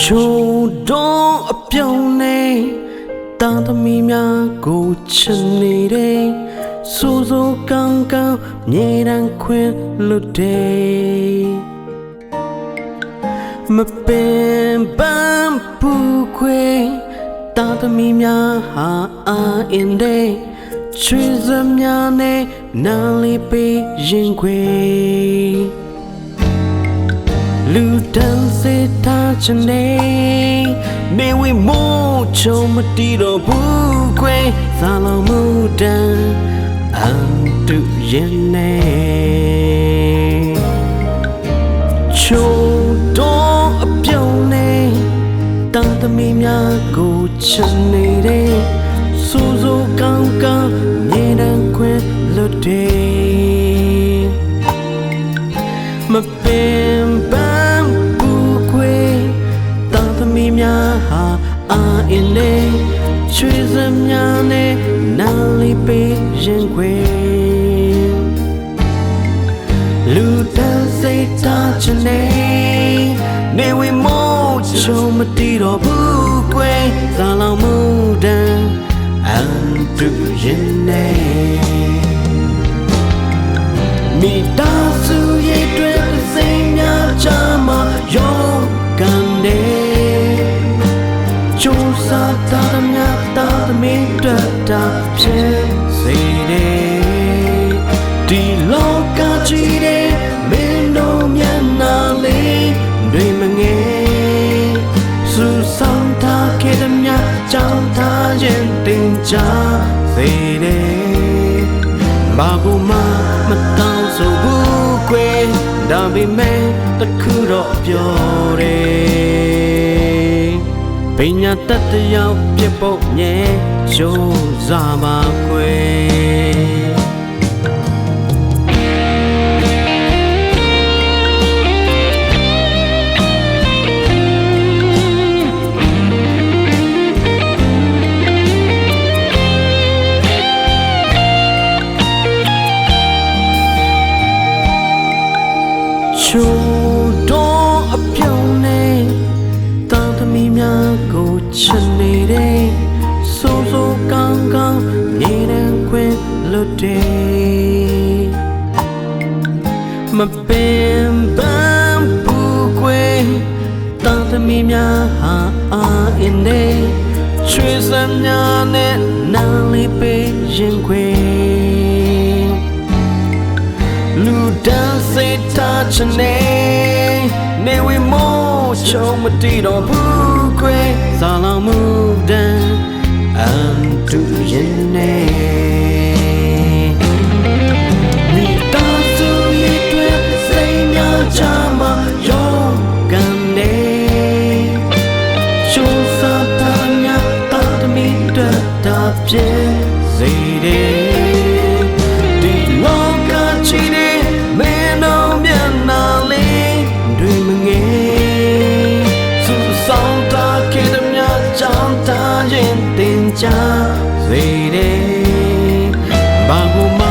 ချိုတော့အပြုံးနေတာသမီများကိုချစ်နေတဲ့စိုးစိုးကောင်းကောင်းမြေတမ်းခွင်လွတ်တယ်မပင်ပန်းပူခွေတာသမီများဟာအာအင်ဒေချွေစများနဲ့နားလေးပေးရင်ခွေ လူတန်းစေထားချင်နေနေဝေမို့ချုံမတီးတော့ဘူးခွေသာလောင်မှုတန်းအန်တူရင်နေချိုတော့အပြုံးနေတန်သမီးများကိုချင်နေတဲ့စူးစူးကောင်းကောင်းမြေတန်းခွင်လွတ်တယ်မပင်ပ အာအင်းနေချွေစမ်းများနဲ့နားလေးပေးရင်ခွေလူတန်းစိတ်ထားချင်နေနေဝေမို့ချုံမတီးတော့ဘူးကွယ်ဇာလောင်မှုတန်းအန် စားတာမြတ်တာမင်းတွေ့တာဖြစ်စေတယ်ဒီလောကကြီးတဲ့မင်းတို့မျက်နှာလေးတွေမငယ်စူဆောင်ထားခဲ့တဲ့မြတ်ကြောင့်သားရင်တင်ကြစေတယ်ဘာကူမှမတောင်းဆိုဘူးကွယ်ဒါပေမဲ့တခုတော့ပြောတယ် ပညာတတ်တယောက်ပြဖို့ညဲကြိုးစားပါကွယ်ချိုတော့ ချစ်နေတဲ့စိုးစိုးကောင်းကောင်းနေနဲ့ခွင်လွတ်တယ်မပင်ပန်းပူခွေတောင်သမီးများဟာအာအင်းနေချွေစမ်းများနဲ့နားလေးပေးရင်ခွေလူတန်းစိတ်ထားချင်နေနေဝေမို့ ချုံမတီးတော့ဘူးခွေဇာလောင်မှုတန်းအန်တူရင်နေမိသားစုရဲ့တွေ့စိတ်များချမှာယောကန်နေချိုးစားတာများတာသမီးတွေ့တာပြည့်စေတယ် စေတယ်ဘာကိုမှ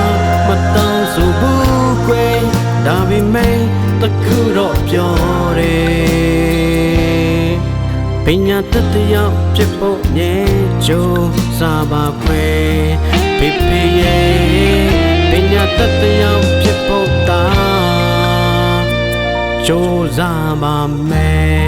မတောင်းဆိုဘူးကွယ်ဒါပေမဲ့တခုတော့ပြောတယ်ပညာတတ်တရားဖြစ်ဖို့ညဲကြိုးစားပါခွဲဖေဖေရဲ့ပညာတတ်တရားဖြစ်ဖို့တာကြိုးစားပါမယ်